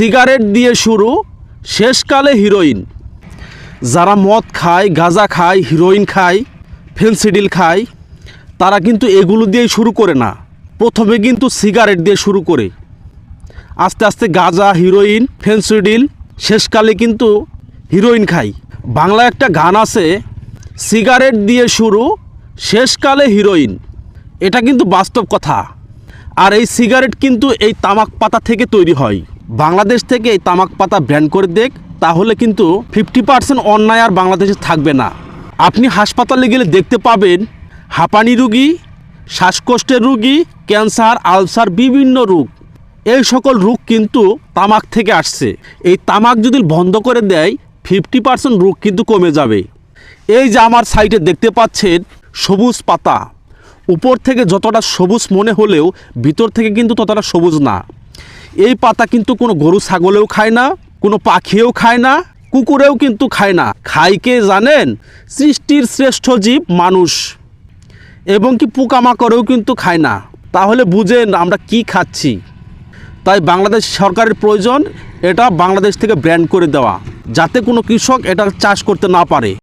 Cigarette দিয়ে শুরু, শেষকালে হিরোইন। যারা মদ খায়, গাঁজা খায়, হিরোইন খায়, ফেন্সিডিল খায়, তারা কিন্তু এগুলো দিয়েই শুরু করে না। প্রথমে কিন্তু সিগারেট দিয়ে শুরু করে। আস্তে আস্তে গাঁজা, হিরোইন, ফেন্সিডিল, শেষকালে কিন্তু হিরোইন খাই বাংলা একটা গান আছে, সিগারেট দিয়ে শুরু, শেষকালে হিরোইন। এটা কিন্তু বাস্তব কথা। আর এই সিগারেট কিন্তু এই তামাক পাতা থেকে তৈরি হয়। বাংলাদেশ থেকে তামাক পাতা ব্যান করে দেখ, তাহলে কিন্তু ফিফটি পার্সেন্ট অন্যায় আর বাংলাদেশে থাকবে না। আপনি হাসপাতালে গেলে দেখতে পাবেন, হাঁপানি রুগী, শ্বাসকষ্টের রুগী, ক্যান্সার, আলসার, বিভিন্ন রোগ। এই সকল রোগ কিন্তু তামাক থেকে আসছে। এই তামাক যদি বন্ধ করে দেয় ফিফটি পার্সেন্ট রোগ কিন্তু কমে যাবে। এই যে আমার সাইটে দেখতে পাচ্ছেন, সবুজ পাতা। উপর থেকে যতটা সবুজ মনে হলেও, ভিতর থেকে কিন্তু ততটা সবুজ না। এই পাতা কিন্তু কোনো গরু ছাগলেও খায় না, কোনো পাখিও খায় না, কুকুরেও কিন্তু খায় না। খায় কে জানেন? সৃষ্টির শ্রেষ্ঠ জীব মানুষ। এবং কি পোকামাকড়েও কিন্তু খায় না। তাহলে বুঝেন আমরা কি খাচ্ছি। তাই বাংলাদেশ সরকারের প্রয়োজন, এটা বাংলাদেশ থেকে ব্র্যান্ড করে দেওয়া, যাতে কোনো কৃষক এটা চাষ করতে না পারে।